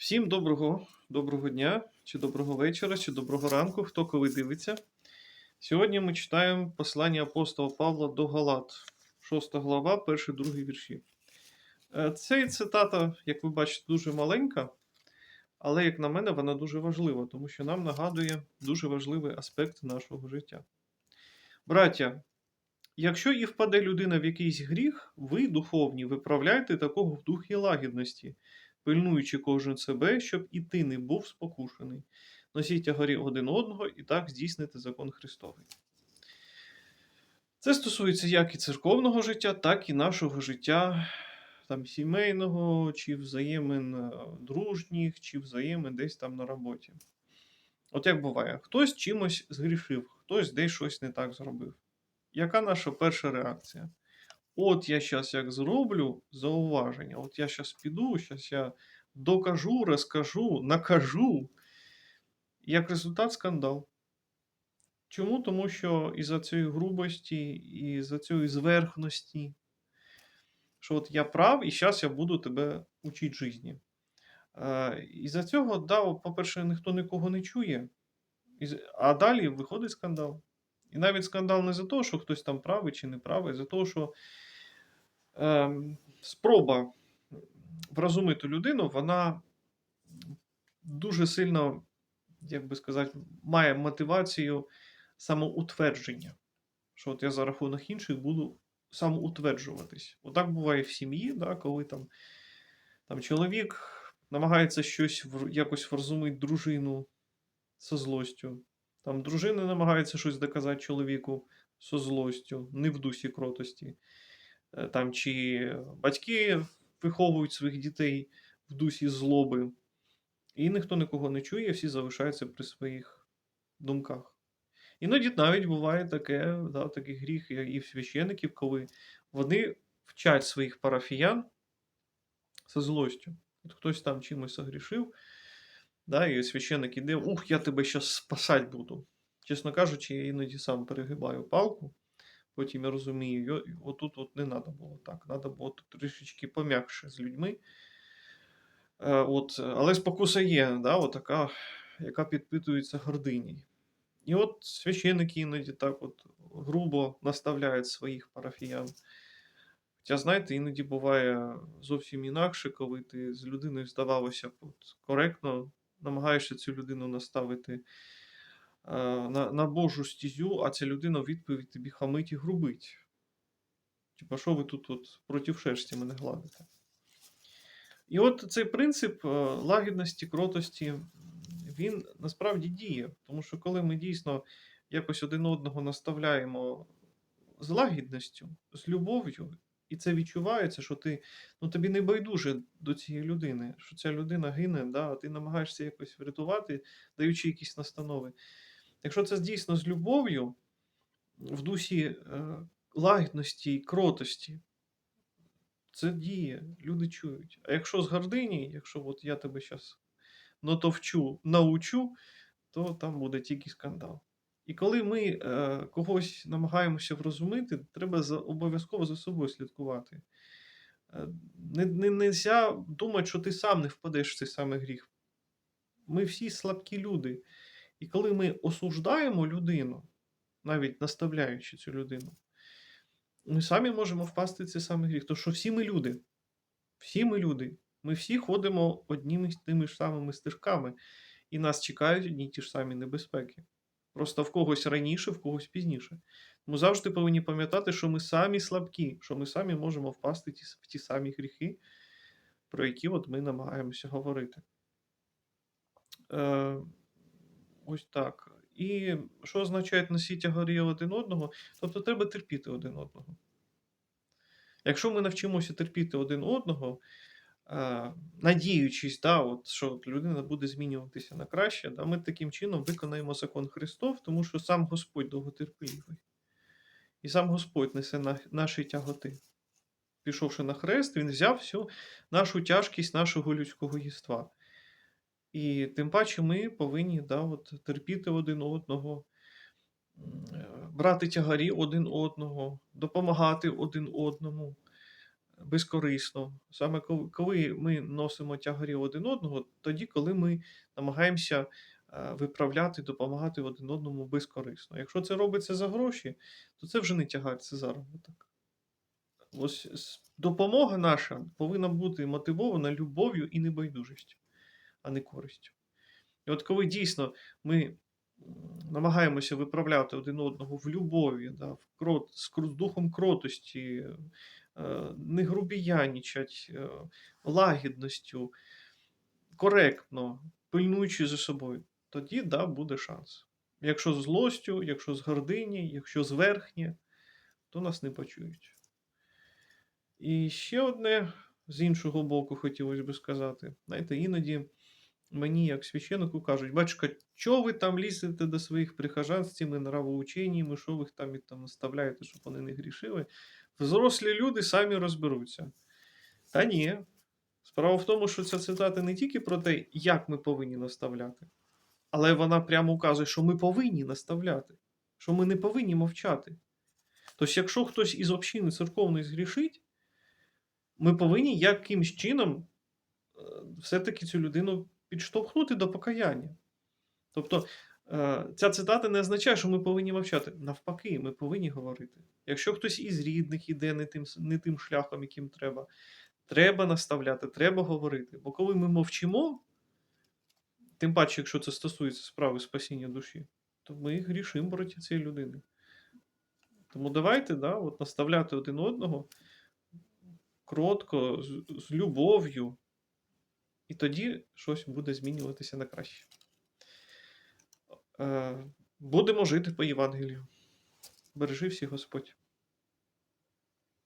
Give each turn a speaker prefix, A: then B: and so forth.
A: Всім доброго, доброго дня, чи доброго вечора, чи доброго ранку, хто коли дивиться. Сьогодні ми читаємо послання апостола Павла до Галат, 6 глава, перший, другий вірші. Е, Цей цитата, як ви бачите, дуже маленька, але, як на мене, вона дуже важлива, тому що нам нагадує дуже важливий аспект нашого життя. Браття, якщо і впаде людина в якийсь гріх, ви, духовні, виправляйте такого в духі лагідності пильнуючи кожен себе, щоб і ти не був спокушений. Носіть тягарі один одного і так здійснити закон Христовий. Це стосується як і церковного життя, так і нашого життя там, сімейного, чи взаємин е, дружніх, чи взаємин десь там на роботі. От як буває, хтось чимось згрішив, хтось десь щось не так зробив. Яка наша перша реакція? От я зараз як зроблю зауваження, от я зараз піду, зараз я докажу, розкажу, накажу. Як результат скандал. Чому? Тому що із-за цієї грубості, і за цієї зверхності, що от я прав, і зараз я буду тебе учити житті. Е, із-за цього, да, по-перше, ніхто нікого не чує, а далі виходить скандал. І навіть скандал не за те, що хтось там правий чи не правий, за те, що ем, спроба вразумити людину, вона дуже сильно, як би сказати, має мотивацію самоутвердження. Що от я за рахунок інших буду самоутверджуватись. Отак буває в сім'ї, да, коли там, там чоловік намагається щось якось вразумити дружину зі злостю. Там дружина намагається щось доказати чоловіку зі злостю, не в дусі кротості. Е, Там, чи батьки виховують своїх дітей в дусі злоби, і ніхто нікого не чує, всі залишаються при своїх думках. Іноді навіть буває таке, да, такий гріх і в священиків, коли вони вчать своїх парафіян зі злостю. От хтось там чимось согрішив, да, і священик іде, ух, я тебе зараз спасати буду. Чесно кажучи, я іноді сам перегибаю палку. Потім я розумію, отут от не треба було так. Треба було трішечки пом'якше з людьми. Е, от, але спокуса є, да, от така, яка підпитується гордині. І от священники іноді так от грубо наставляють своїх парафіян. Хоча, знаєте, іноді буває зовсім інакше, коли ти з людиною, здавалося б, коректно намагаєшся цю людину наставити на, на Божу стізю, а ця людина відповідь тобі хамить і грубить. Типа, що ви тут от проти шерсті мене гладите? І от цей принцип е, лагідності, кротості, він насправді діє. Тому що коли ми дійсно якось один одного наставляємо з лагідністю, з любов'ю, і це відчувається, що ти ну тобі не байдуже до цієї людини, що ця людина гине, да, а ти намагаєшся якось врятувати, даючи якісь настанови. Якщо це дійсно з любов'ю, в дусі е, лагідності і кротості, це діє, люди чують. А якщо з гордині, якщо от я тебе зараз натовчу, научу, то там буде тільки скандал. І коли ми е, когось намагаємося врозумити, треба обов'язково за собою слідкувати. Е, не, не, нельзя думати, що ти сам не впадеш в цей самий гріх. Ми всі слабкі люди. І коли ми осуждаємо людину, навіть наставляючи цю людину, ми самі можемо впасти в цей самий гріх. Тому що всі ми люди. Всі ми люди. Ми всі ходимо одніми тими ж самими стежками, і нас чекають одні ті ж самі небезпеки. Просто в когось раніше, в когось пізніше. Ми завжди повинні пам'ятати, що ми самі слабкі, що ми самі можемо впасти в ті самі гріхи, про які от ми намагаємося говорити. Е, ось так. І що означає носіть тягарі один одного? Тобто треба терпіти один одного. Якщо ми навчимося терпіти один одного, е, надіючись, да, от, що людина буде змінюватися на краще, да, ми таким чином виконаємо закон Христов, тому що сам Господь довготерпеливий. І сам Господь несе наші тяготи. Пішовши на хрест, він взяв всю нашу тяжкість нашого людського єства. І тим паче ми повинні да, от, терпіти один одного, е, брати тягарі один одного, допомагати один одному. безкорисно. Саме коли, ми носимо тягарі один одного, тоді, коли ми намагаємося е, виправляти, допомагати один одному безкорисно. Якщо це робиться за гроші, то це вже не тягар, це заробіток. Ось допомога наша повинна бути мотивована любов'ю і небайдужістю, а не користю. І от коли дійсно ми намагаємося виправляти один одного в любові, да, в крот, з духом кротості, е, не грубіянічать, е, лагідністю, коректно, пильнуючи за собою, тоді да, буде шанс. Якщо з злостю, якщо з гордині, якщо з верхнє, то нас не почують. І ще одне з іншого боку хотілося би сказати. Знаєте, іноді мені, як священнику, кажуть, батюшка, чого ви там лізете до своїх прихожан з цими нравоученнями, що ви там, їх там наставляєте, щоб вони не грішили? Взрослі люди самі розберуться. Та ні. Справа в тому, що ця цитата не тільки про те, як ми повинні наставляти, але вона прямо указує, що ми повинні наставляти, що ми не повинні мовчати. Тобто, якщо хтось із общини церковної згрішить, ми повинні якимсь чином е, все-таки цю людину підштовхнути до покаяння. Тобто, е, ця цитата не означає, що ми повинні мовчати. Навпаки, ми повинні говорити. Якщо хтось із рідних іде не тим, не тим шляхом, яким треба, треба наставляти, треба говорити. Бо коли ми мовчимо, тим паче, якщо це стосується справи спасіння душі, то ми грішимо проти цієї людини. Тому давайте да, от наставляти один одного кротко, з, з любов'ю, і тоді щось буде змінюватися на краще. Е, будемо жити по Євангелію. Бережи всіх Господь.